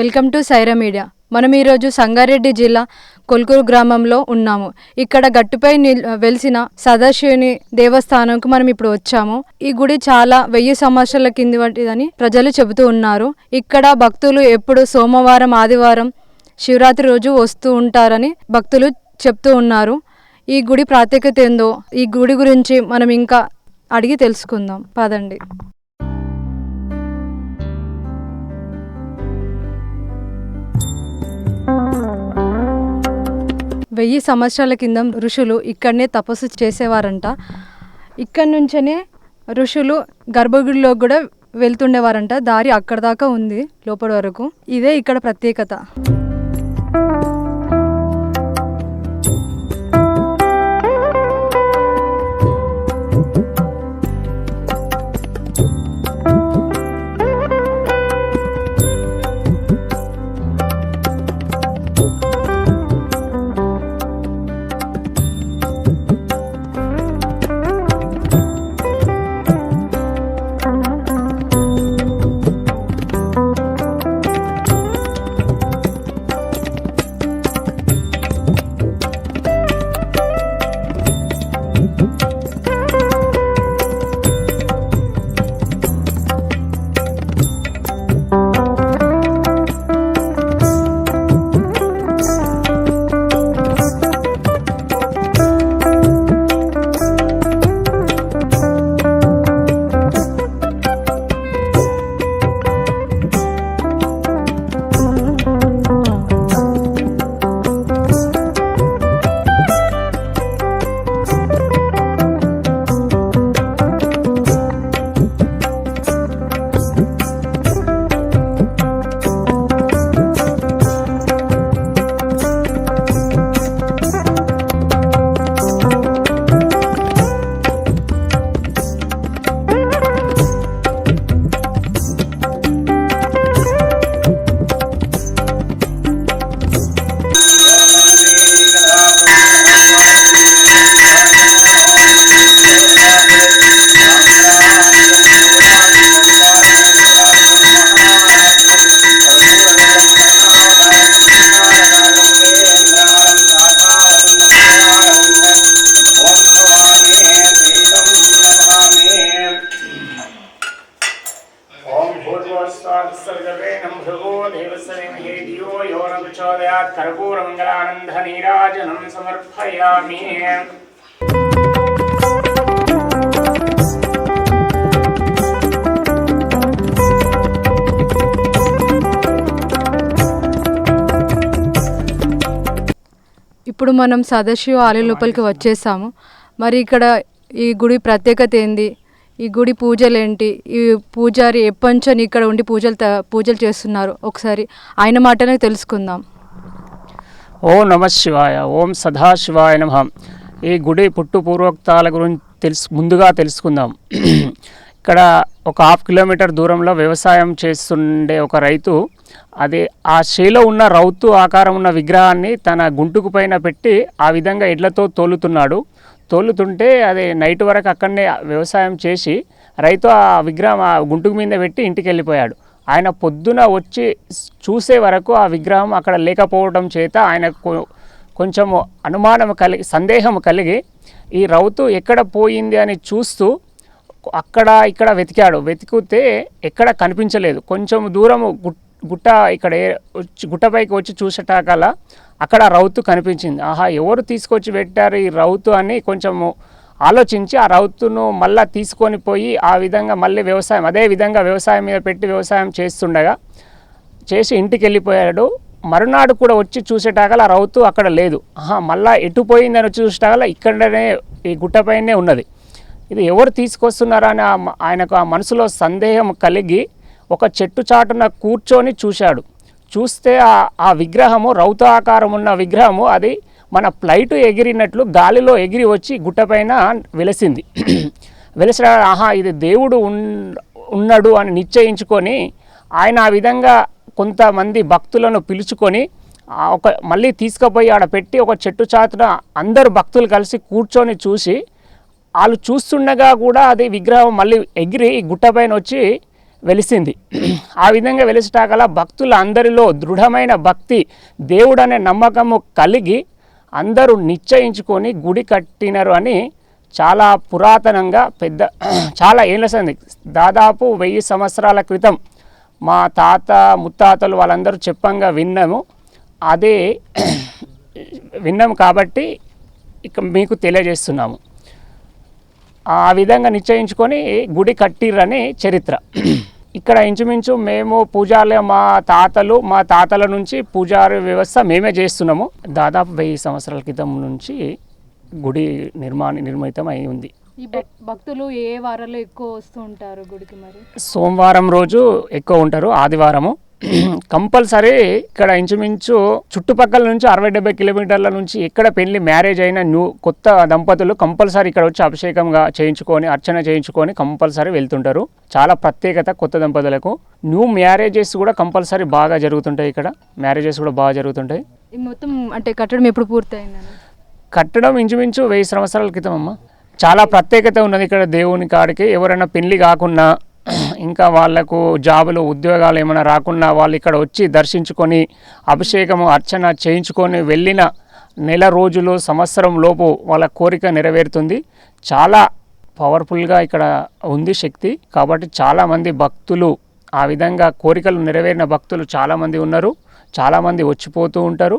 Welcome to Sye Raa media. మనం ఈరోజు సంగారెడ్డి జిల్లా కొల్కూరు గ్రామంలో ఉన్నాము. ఇక్కడ గట్టుపై నిల్ వెలిసిన సదాశివుని దేవస్థానంకు మనం ఇప్పుడు వచ్చాము. ఈ గుడి చాలా వెయ్యి సంవత్సరాల కింది వంటిదని ప్రజలు చెబుతూ ఉన్నారు. ఇక్కడ భక్తులు ఎప్పుడు సోమవారం ఆదివారం శివరాత్రి రోజు వస్తూ ఉంటారని భక్తులు చెప్తూ ఉన్నారు. ఈ గుడి ప్రాత్యేకత ఏందో ఈ గుడి గురించి మనం ఇంకా అడిగి తెలుసుకుందాం. పదండి. వెయ్యి సంవత్సరాల కింద ఋషులు ఇక్కడనే తపస్సు చేసేవారంట. ఇక్కడి నుంచనే ఋషులు గర్భగుడిలో కూడా వెళ్తుండేవారంట. దారి అక్కడ దాకా ఉంది లోపల వరకు. ఇదే ఇక్కడ ప్రత్యేకత. భూర్భువస్వాత్సర్గవేనం సమర్పయామి. ఇప్పుడు మనం సదాశివ ఆలయం లోపలికి వచ్చేసాము. మరి ఇక్కడ ఈ గుడి ప్రత్యేకత ఏంది? ఈ గుడి పూజలు ఏంటి ఈ పూజారి ఎప్పటి ఇక్కడ ఉండి పూజలు పూజలు చేస్తున్నారు. ఒకసారి ఆయన మాటనే తెలుసుకుందాం. ఓం నమ శివాయ ఓం సదాశివాయ నమ. ఈ గుడి పుట్టు పూర్వోక్తాల గురించి తెలుసు ముందుగా తెలుసుకుందాం. ఇక్కడ ఒక హాఫ్ కిలోమీటర్ దూరంలో వ్యవసాయం చేస్తుండే ఒక రైతు అది ఆ శ్రీలో ఉన్న రౌతు ఆకారం ఉన్న విగ్రహాన్ని తన గుంటుకు పైన పెట్టి ఆ విధంగా ఎడ్లతో తోలుతున్నాడు. తోలుతుంటే అది నైట్ వరకు అక్కడనే వ్యవసాయం చేసి రైతు ఆ విగ్రహం ఆ గుంటుకు మీద పెట్టి ఇంటికి వెళ్ళిపోయాడు ఆయన పొద్దున వచ్చి చూసే వరకు ఆ విగ్రహం అక్కడ లేకపోవడం చేత ఆయన కొంచెం అనుమానం కలిగి సందేహం కలిగి ఈ రౌతు ఎక్కడ పోయింది అని చూస్తూ అక్కడ ఇక్కడ వెతికాడు. వెతికితే ఎక్కడ కనిపించలేదు. కొంచెం దూరము గుట్ట ఇక్కడ వచ్చి గుట్టపైకి వచ్చి చూసేటాకల అక్కడ రౌతు కనిపించింది. ఆహా ఎవరు తీసుకొచ్చి పెట్టారు ఈ రౌతు అని కొంచెము ఆలోచించి ఆ రౌతును మళ్ళీ తీసుకొని పోయి ఆ విధంగా మళ్ళీ వ్యవసాయం అదే విధంగా వ్యవసాయం మీద పెట్టి వ్యవసాయం చేస్తుండగా చేసి ఇంటికి వెళ్ళిపోయాడు మరునాడు కూడా వచ్చి చూసేటాగల ఆ రౌతు అక్కడ లేదు. ఆహా మళ్ళీ ఎటు పోయిందని వచ్చి చూసేటాగల ఇక్కడనే ఈ గుట్టపైనే ఉన్నది. ఇది ఎవరు తీసుకొస్తున్నారని ఆయనకు ఆ మనసులో సందేహం కలిగి ఒక చెట్టు చాటున కూర్చొని చూశాడు. చూస్తే ఆ విగ్రహము రౌత ఆకారం ఉన్న విగ్రహము అది మన ఫ్లైట్ ఎగిరినట్లు గాలిలో ఎగిరి వచ్చి గుట్టపైన వెలిసింది. వెలిసిన ఆహా ఇది దేవుడు ఉన్నాడు అని నిశ్చయించుకొని ఆయన ఆ విధంగా కొంతమంది భక్తులను పిలుచుకొని ఒక మళ్ళీ తీసుకుపోయి ఆడ పెట్టి ఒక చెట్టు చాటున అందరు భక్తులు కలిసి కూర్చొని చూసి వాళ్ళు చూస్తుండగా కూడా అది విగ్రహం మళ్ళీ ఎగిరి గుట్టపైన వచ్చి వెలిసింది. ఆ విధంగా వెలిసిటాకల భక్తుల అందరిలో దృఢమైన భక్తి దేవుడనే నమ్మకము కలిగి అందరూ నిశ్చయించుకొని గుడి కట్టినారు అని చాలా పురాతనంగా పెద్ద చాలా ఏళ్ళ సంది దాదాపు వెయ్యి సంవత్సరాల క్రితం మా తాత ముత్తాతలు వాళ్ళందరూ చెప్పంగా విన్నాము. అదే విన్నాము కాబట్టి ఇక మీకు తెలియజేస్తున్నాము. ఆ విధంగా నిశ్చయించుకొని గుడి కట్టిర్రని చరిత్ర. ఇక్కడ ఇంచుమించు మేము పూజాలయ మా తాతలు మా తాతల నుంచి పూజారి వ్యవస్థ మేమే చేస్తున్నాము. దాదాపు వెయ్యి సంవత్సరాల క్రితం నుంచి గుడి నిర్మాణ నిర్మితం అయి ఉంది. భక్తులు ఏ వారాల్లో ఎక్కువ వస్తూ ఉంటారు గుడికి మరి? సోమవారం రోజు ఎక్కువ ఉంటారు ఆదివారము. కంపల్సరీ ఇక్కడ ఇంచుమించు చుట్టుపక్కల నుంచి అరవై డెబ్బై కిలోమీటర్ల నుంచి ఎక్కడ పెళ్ళి మ్యారేజ్ అయిన న్యూ కొత్త దంపతులు కంపల్సరీ ఇక్కడ వచ్చి అభిషేకంగా చేయించుకొని అర్చన చేయించుకొని కంపల్సరీ వెళ్తుంటారు. చాలా ప్రత్యేకత కొత్త దంపతులకు. న్యూ మ్యారేజెస్ కూడా కంపల్సరీ బాగా జరుగుతుంటాయి ఇక్కడ. మ్యారేజెస్ కూడా బాగా జరుగుతుంటాయి. మొత్తం అంటే కట్టడం ఎప్పుడు పూర్తయిందని కట్టడం ఇంచుమించు వెయ్యి సంవత్సరాల క్రితం అమ్మ చాలా ప్రత్యేకత ఉన్నది ఇక్కడ దేవుని కాడికి. ఎవరైనా పెళ్ళి కాకున్నా ఇంకా వాళ్ళకు జాబులు ఉద్యోగాలు ఏమైనా రాకుండా వాళ్ళు ఇక్కడ వచ్చి దర్శించుకొని అభిషేకము అర్చన చేయించుకొని వెళ్ళిన నెల రోజులు సంవత్సరం లోపు వాళ్ళ కోరిక నెరవేరుతుంది. చాలా పవర్ఫుల్గా ఇక్కడ ఉంది శక్తి. కాబట్టి చాలామంది భక్తులు ఆ విధంగా కోరికలు నెరవేరిన భక్తులు చాలామంది ఉన్నారు. చాలామంది వచ్చిపోతూ ఉంటారు.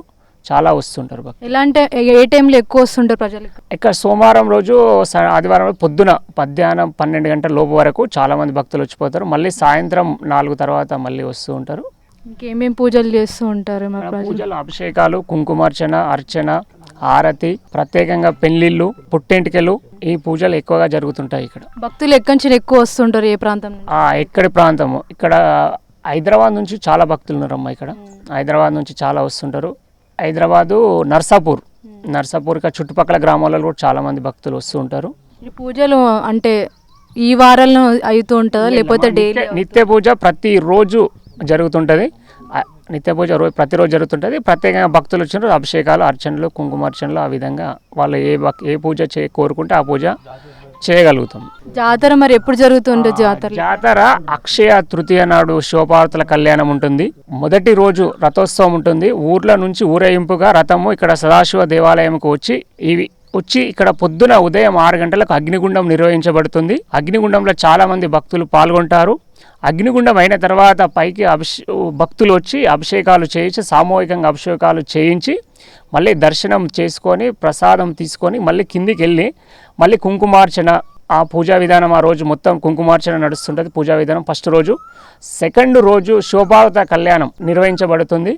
చాలా వస్తుంటారు భక్తులు. ఎలా అంటే ఏ- టైంలో ఎక్కువ వస్తుంటారు ప్రజలకు? ఇక్కడ సోమవారం రోజు స- ఆదివారం రోజు పొద్దున మధ్యాహ్నం పన్నెండు గంటల లోపు వరకు చాలా మంది భక్తులు వచ్చిపోతారు. మళ్ళీ సాయంత్రం నాలుగు తర్వాత మళ్ళీ వస్తూ ఉంటారు. ఇంకేమేం పూజలు చేస్తూ ఉంటారు మా ప్రజలు? పూజలు అభిషేకాలు కుంకుమార్చన అర్చన ఆరతి ప్రత్యేకంగా పెళ్ళిళ్ళు పుట్టెంటికలు ఈ పూజలు ఎక్కువగా జరుగుతుంటాయి ఇక్కడ. భక్తులు ఎక్కడి నుంచి ఎక్కువ వస్తుంటారు ఏ ప్రాంతం నుంచి? ఆ ఎక్కడి ప్రాంతము? ఇక్కడ హైదరాబాద్ నుంచి చాలా భక్తులు ఉన్నారమ్మా ఇక్కడ. హైదరాబాద్ నుంచి చాలా వస్తుంటారు. హైదరాబాదు నర్సాపూర్. నర్సాపూర్ చుట్టుపక్కల గ్రామాలలో కూడా చాలా మంది భక్తులు వస్తూ ఉంటారు. ఈ పూజలు అంటే ఈ వారాల్లో అవుతూ ఉంటుందా? లేకపోతే డైలీ నిత్య- పూజ ప్రతిరోజు జరుగుతుంటుంది. నిత్య పూజ రోజు ప్రతిరోజు జరుగుతుంటుంది. ప్రత్యేకంగా భక్తులు వచ్చిన అభిషేకాలు అర్చనలు కుంకుమార్చనలు ఆ విధంగా వాళ్ళు ఏ ఏ పూజ చే కోరుకుంటే ఆ పూజ చేయగలుగుతాం. జాతర మరి ఎప్పుడు జరుగుతుంటుంది జాతర జాతర అక్షయ తృతీయ నాడు శివపార్వతుల కళ్యాణం ఉంటుంది. మొదటి రోజు రథోత్సవం ఉంటుంది. ఊర్ల నుంచి ఊరేగింపుగా రథము ఇక్కడ సదాశివ దేవాలయంకు వచ్చి ఇవి వచ్చి ఇక్కడ పొద్దున ఉదయం ఆరు గంటలకు అగ్నిగుండం నిర్వహించబడుతుంది. అగ్నిగుండంలో చాలా మంది భక్తులు పాల్గొంటారు. అగ్నిగుండం అయిన తర్వాత పైకి అభిషే భక్తులు వచ్చి అభిషేకాలు చేయించి సామూహికంగా అభిషేకాలు చేయించి మళ్ళీ దర్శనం చేసుకొని ప్రసాదం తీసుకొని మళ్ళీ కిందికి వెళ్ళి మళ్ళీ కుంకుమార్చన ఆ పూజా విధానం ఆ రోజు మొత్తం కుంకుమార్చన నడుస్తుంటుంది పూజా విధానం. ఫస్ట్ రోజు. సెకండ్ రోజు శోభావత కళ్యాణం నిర్వహించబడుతుంది.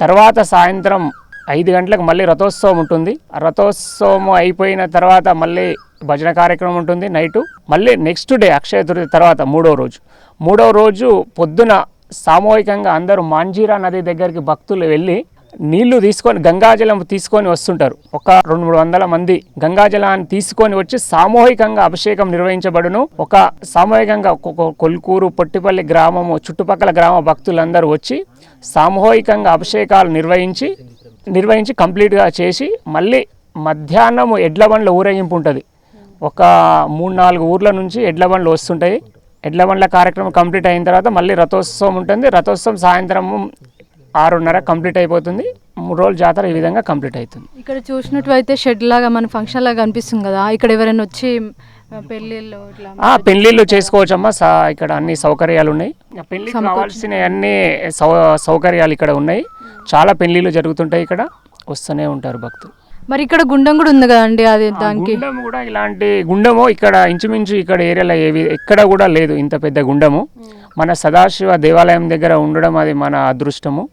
తర్వాత సాయంత్రం ఐదు గంటలకు మళ్ళీ రథోత్సవం ఉంటుంది. ఆ రథోత్సవం అయిపోయిన తర్వాత మళ్ళీ భజన కార్యక్రమం ఉంటుంది నైటు. మళ్ళీ నెక్స్ట్ డే అక్షయ తృతీయ తర్వాత మూడో రోజు. మూడో రోజు పొద్దున సామూహికంగా అందరూ మాంజీరా నది దగ్గరికి భక్తులు వెళ్ళి నీళ్ళు తీసుకొని గంగాజలం తీసుకొని వస్తుంటారు. ఒక రెండు మూడు వందల మంది గంగాజలాన్ని తీసుకొని వచ్చి సామూహికంగా అభిషేకం నిర్వహించబడును. ఒక సామూహికంగా కొల్కూరు పొట్టిపల్లి గ్రామము చుట్టుపక్కల గ్రామ భక్తులందరూ వచ్చి సామూహికంగా అభిషేకాలు నిర్వహించి నిర్వహించి కంప్లీట్గా చేసి మళ్ళీ మధ్యాహ్నము ఎడ్ల బండ్ల ఊరేగింపు ఉంటుంది. ఒక మూడు నాలుగు ఊర్ల నుంచి ఎడ్ల బండ్లు వస్తుంటాయి. ఎడ్ల బండ్ల కార్యక్రమం కంప్లీట్ అయిన తర్వాత మళ్ళీ రథోత్సవం ఉంటుంది. రథోత్సవం సాయంత్రం ఆరున్నర కంప్లీట్ అయిపోతుంది. మూడు రోజుల జాతర ఈ విధంగా కంప్లీట్ అవుతుంది. ఇక్కడ చూసినట్లయితే షెడ్ లాగా మన ఫంక్షన్ లాగా అనిపిస్తుంది కదా. ఇక్కడ ఎవరైనా వచ్చి పెళ్ళిళ్ళు పెళ్ళిళ్ళు చేసుకోవచ్చమ్మా. సా ఇక్కడ అన్ని సౌకర్యాలు ఉన్నాయి. పెళ్ళికి కావాల్సిన అన్ని సౌ సౌకర్యాలు ఇక్కడ ఉన్నాయి. చాలా పెళ్ళిళ్ళు జరుగుతుంటాయి ఇక్కడ. వస్తూనే ఉంటారు భక్తులు. మరి ఇక్కడ గుండం కూడా ఉంది కదండి అది దానికి? గుండం కూడా ఇలాంటి గుండము ఇక్కడ ఇంచుమించు ఇక్కడ ఏరియాలో ఏవి ఎక్కడ కూడా లేదు ఇంత పెద్ద గుండము. మన సదాశివ దేవాలయం దగ్గర ఉండడం అది మన అదృష్టము.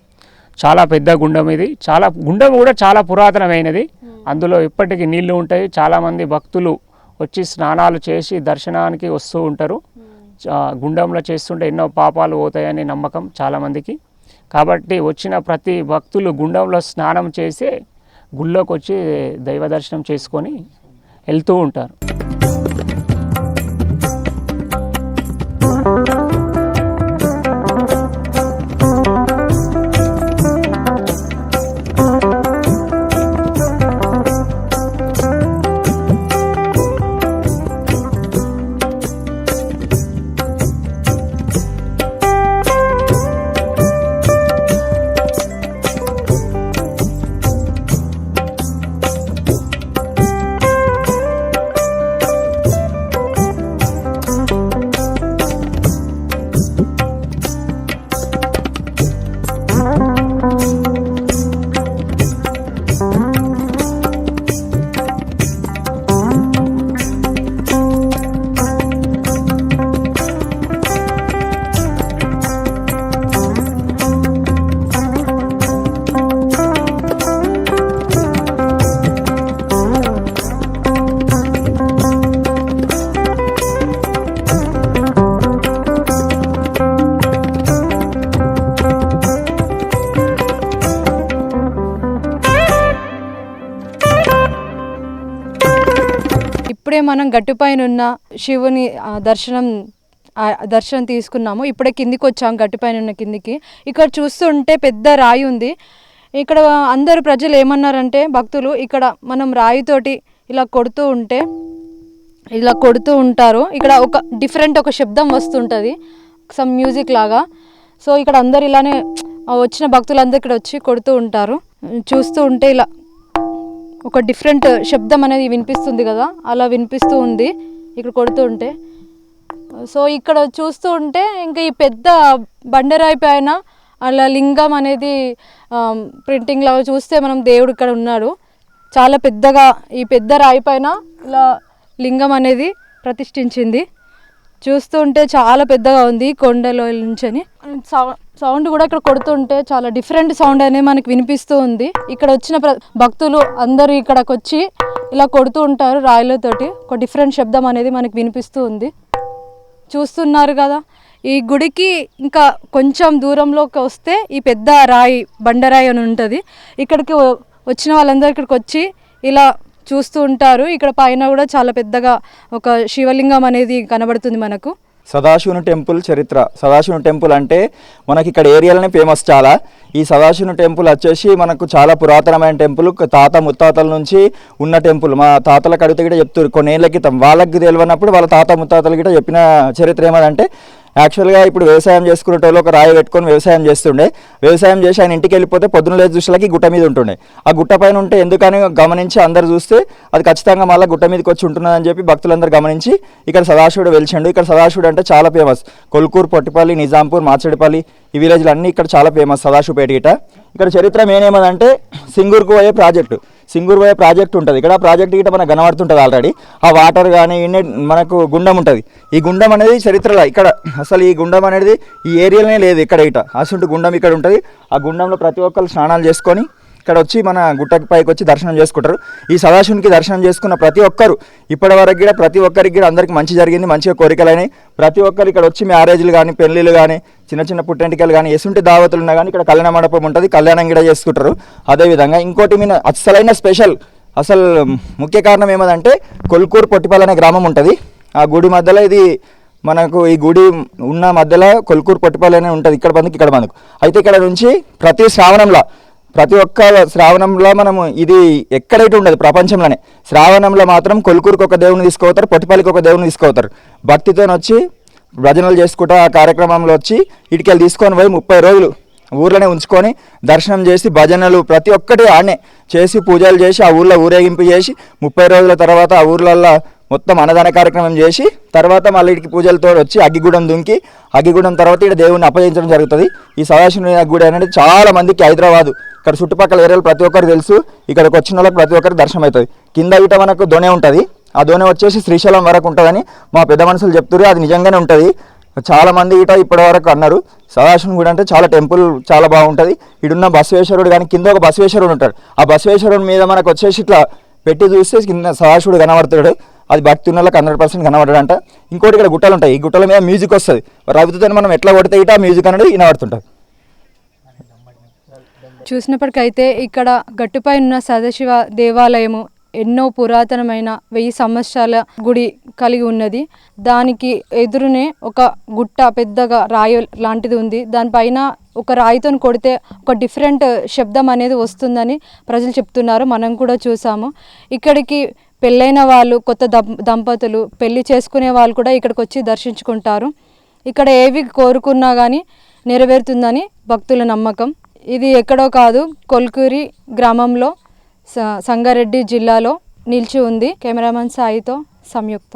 చాలా పెద్ద గుండం ఇది. చాలా గుండం కూడా చాలా పురాతనమైనది. అందులో ఇప్పటికీ నీళ్ళు ఉంటాయి. చాలామంది భక్తులు వచ్చి స్నానాలు చేసి దర్శనానికి వస్తూ ఉంటారు. చా- గుండంలో చేస్తుంటే ఎన్నో పాపాలు పోతాయని నమ్మకం చాలామందికి కాబట్టి వచ్చిన ప్రతి భక్తులు గుండంలో స్నానం చేసి గుళ్ళోకి వచ్చి దైవ దర్శనం చేసుకొని వెళ్తూ ఉంటారు. మనం గట్టుపైన ఉన్న శివుని దర్శనం దర్శనం తీసుకున్నాము. ఇప్పుడే కిందికి వచ్చాము గట్టుపైన ఉన్న కిందికి. ఇక్కడ చూస్తుంటే పెద్ద రాయి ఉంది. ఇక్కడ అందరు ప్రజలు ఏమన్నారంటే భక్తులు ఇక్కడ మనం రాయితోటి ఇలా కొడుతూ ఉంటే ఇలా కొడుతూ ఉంటారు. ఇక్కడ ఒక డిఫరెంట్ ఒక శబ్దం వస్తుంటుంది. సమ్ మ్యూజిక్ లాగా. సో ఇక్కడ అందరు ఇలానే వచ్చిన భక్తులందరూ ఇక్కడ వచ్చి కొడుతూ ఉంటారు. చూస్తూ ఉంటే ఇలా ఒక డిఫరెంట్ శబ్దం అనేది వినిపిస్తుంది కదా అలా వినిపిస్తూ ఉంది ఇక్కడ కొడుతూ ఉంటే సో ఇక్కడ చూస్తూ ఉంటే ఇంకా ఈ పెద్ద బండరాయి పైన అలా లింగం అనేది ప్రింటింగ్ లాగా చూస్తే మనం దేవుడు ఇక్కడ ఉన్నాడు. చాలా పెద్దగా ఈ పెద్ద రాయి పైన ఇలా లింగం అనేది ప్రతిష్ఠించింది. చూస్తూ ఉంటే చాలా పెద్దగా ఉంది కొండలో నుంచి అని సౌండ్ కూడా ఇక్కడ కొడుతుంటే చాలా డిఫరెంట్ సౌండ్ అనేది మనకి వినిపిస్తూ ఉంది. ఇక్కడ వచ్చిన ప్ర- భక్తులు అందరూ ఇక్కడికి వచ్చి ఇలా కొడుతూ ఉంటారు రాయిలతోటి. ఒక డిఫరెంట్ శబ్దం అనేది మనకి వినిపిస్తూ ఉంది. చూస్తున్నారు కదా ఈ గుడికి ఇంకా కొంచెం దూరంలోకి వస్తే ఈ పెద్ద రాయి బండరాయి అని ఉంటుంది. ఇక్కడికి వచ్చిన వాళ్ళందరూ ఇక్కడికి వచ్చి ఇలా చూస్తూ ఉంటారు. ఇక్కడ పైన కూడా చాలా పెద్దగా ఒక శివలింగం అనేది కనబడుతుంది మనకు. సదాశివుని టెంపుల్ చరిత్ర. సదాశివుని టెంపుల్ అంటే మనకి ఇక్కడ ఏరియాలోనే ఫేమస్ చాలా. ఈ సదాశివుని టెంపుల్ వచ్చేసి మనకు చాలా పురాతనమైన టెంపుల్. తాత ముత్తాతల నుంచి ఉన్న టెంపుల్. మా తాతలకు అడిగితే కూడా చెప్తారు కొన్నేళ్ళ క్రితం. వాళ్ళకి తెలియనప్పుడు వాళ్ళ తాత ముత్తాతలు కూడా చెప్పిన చరిత్ర ఏమదంటే యాక్చువల్గా ఇప్పుడు వ్యవసాయం చేసుకునేటోళ్ళు ఒక రాయి పెట్టుకొని వ్యవసాయం చేస్తుండే. వ్యవసాయం చేసి ఆయన ఇంటికి వెళ్ళిపోతే పొద్దున లేదు చూసేలకి గుట్ట మీద ఉంటుండే. ఆ గుట్ట పైన ఉంటే ఎందుకని గమనించి అందరు చూస్తే అది ఖచ్చితంగా మళ్ళీ గుట్ట మీదకి వచ్చి ఉంటున్నదని చెప్పి భక్తులందరూ గమనించి ఇక్కడ సదాశివుడు వెలిచిండు ఇక్కడ సదాశివుడు అంటే చాలా ఫేమస్ కొల్కూరు పొట్టిపల్లి నిజాంపూర్ మాచడిపల్లి ఈ విలేజ్లు అన్నీ ఇక్కడ చాలా ఫేమస్ సదాశివపేట గిట. ఇక్కడ చరిత్ర మెయిన్ ఏమదంటే సింగూరుకు పోయే ప్రాజెక్టు సింగూరు పోయే ప్రాజెక్ట్ ఉంటుంది. ఇక్కడ ఆ ప్రాజెక్ట్ గిట్ట మనకు కనబడుతుంటుంది ఆల్రెడీ ఆ వాటర్ కానీ ఇన్ని మనకు గుండం ఉంటుంది. ఈ గుండం అనేది చరిత్రలో. ఇక్కడ అసలు ఈ గుండం అనేది ఈ ఏరియాలోనే లేదు ఇక్కడ ఇట. అసలు గుండం ఇక్కడ ఉంటుంది. ఆ గుండంలో ప్రతి ఒక్కరు స్నానాలు చేసుకొని ఇక్కడ వచ్చి మన గుట్టకి పైకి వచ్చి దర్శనం చేసుకుంటారు. ఈ సదాశివునికి దర్శనం చేసుకున్న ప్రతి ఒక్కరు ఇప్పటి వరకు కూడా ప్రతి ఒక్కరికి కూడా అందరికి మంచి జరిగింది మంచిగా కోరికలైనాయి ప్రతి ఒక్కరు ఇక్కడ వచ్చి మ్యారేజ్లు కానీ పెళ్ళిళ్ళు కానీ చిన్న చిన్న పుట్టెంటికలు కానీ ఎసుంటి దావతులు ఉన్నా కానీ ఇక్కడ కళ్యాణ మండపం ఉంటుంది కళ్యాణం కూడా చేసుకుంటారు. అదేవిధంగా ఇంకోటి మీద అసలైన స్పెషల్ అసలు ముఖ్య కారణం ఏమదంటే కొల్కూరు పొట్టిపల్లి అనే గ్రామం ఉంటుంది. ఆ గుడి మధ్యలో ఇది మనకు ఈ గుడి ఉన్న మధ్యలో కొల్కూరు పొట్టిపల్లి అనే ఉంటుంది. ఇక్కడ బందుకు ఇక్కడ బందుకు. అయితే ఇక్కడ నుంచి ప్రతి శ్రావణంలో ప్రతి ఒక్క శ్రావణంలో మనము ఇది ఎక్కడైతే ఉండదు ప్రపంచంలోనే. శ్రావణంలో మాత్రం కొల్కూరుకి ఒక దేవుని తీసుకోవతారు పొట్టిపల్లికి ఒక దేవుని తీసుకోవతారు భక్తితో వచ్చి భజనలు చేసుకుంటూ ఆ కార్యక్రమంలో వచ్చి ఇటుకెళ్ళి తీసుకొని పోయి ముప్పై రోజులు ఊర్లోనే ఉంచుకొని దర్శనం చేసి భజనలు ప్రతి ఒక్కటి ఆడనే చేసి పూజలు చేసి ఆ ఊర్లో ఊరేగింపు చేసి ముప్పై రోజుల తర్వాత ఆ ఊర్లల్లో మొత్తం అన్నదాన కార్యక్రమం చేసి తర్వాత మళ్ళీ ఇటుకి పూజలతో వచ్చి అగ్గిగూడెం దుంకి అగ్గిగూడెం తర్వాత ఇక్కడ దేవుణ్ణి అప్పగించడం జరుగుతుంది. ఈ సదాశివ గుడి అనేది చాలా మందికి హైదరాబాదు. ఇక్కడ చుట్టుపక్కల ఏరియాలు ప్రతి ఒక్కరు తెలుసు. ఇక్కడికి వచ్చిన వాళ్ళకి ప్రతి ఒక్కరికి దర్శనం అవుతుంది కింద ఇట మనకు దొనే ఉంటుంది. ఆ దోణి వచ్చేసి శ్రీశైలం వరకు ఉంటుందని మా పెద్ద మనుషులు చెప్తున్నారు అది నిజంగానే ఉంటుంది. చాలామంది ఇట ఇప్పటి వరకు అన్నారు. సదాశివం గుడి అంటే చాలా టెంపుల్ చాలా బాగుంటుంది. ఇడున్న బసవేశ్వరుడు కానీ కింద ఒక బసవేశ్వరుడు ఉంటాడు. ఆ బసవేశ్వరుడు మీద మనకు వచ్చేసి ఇట్లా పెట్టి చూస్తే కింద సదాశివుడు కనబడతాడు. అది భక్తి ఉన్న వాళ్ళకి హండ్రెడ్ పర్సెంట్ కనబడడంట. ఇంకోటి ఇక్కడ గుట్టలు ఉంటాయి. ఈ గుట్టల మీద మ్యూజిక్ వస్తుంది. రవితో మనం ఎట్లా కొడితే ఇట మ్యూజిక్ అనేది వినబడుతుంటుంది. చూసినప్పటికైతే ఇక్కడ గట్టుపై ఉన్న సదాశివ దేవాలయము ఎన్నో పురాతనమైన వెయ్యి సంవత్సరాల గుడి కలిగి ఉన్నది. దానికి ఎదురునే ఒక గుట్ట పెద్దగా రాయి లాంటిది ఉంది. దానిపైన ఒక రాయితో కొడితే ఒక డిఫరెంట్ శబ్దం అనేది వస్తుందని ప్రజలు చెప్తున్నారు. మనం కూడా చూసాము. ఇక్కడికి పెళ్ళైన వాళ్ళు కొత్త దంపతులు పెళ్ళి చేసుకునే వాళ్ళు కూడా ఇక్కడికి వచ్చి దర్శించుకుంటారు. ఇక్కడ ఏవి కోరుకున్నా కానీ నెరవేరుతుందని భక్తుల నమ్మకం. ఇది ఎక్కడో కాదు కొల్కూరి గ్రామంలో సంగారెడ్డి జిల్లాలో నిలిచి ఉంది. కెమెరామెన్ సాయితో సంయుక్త.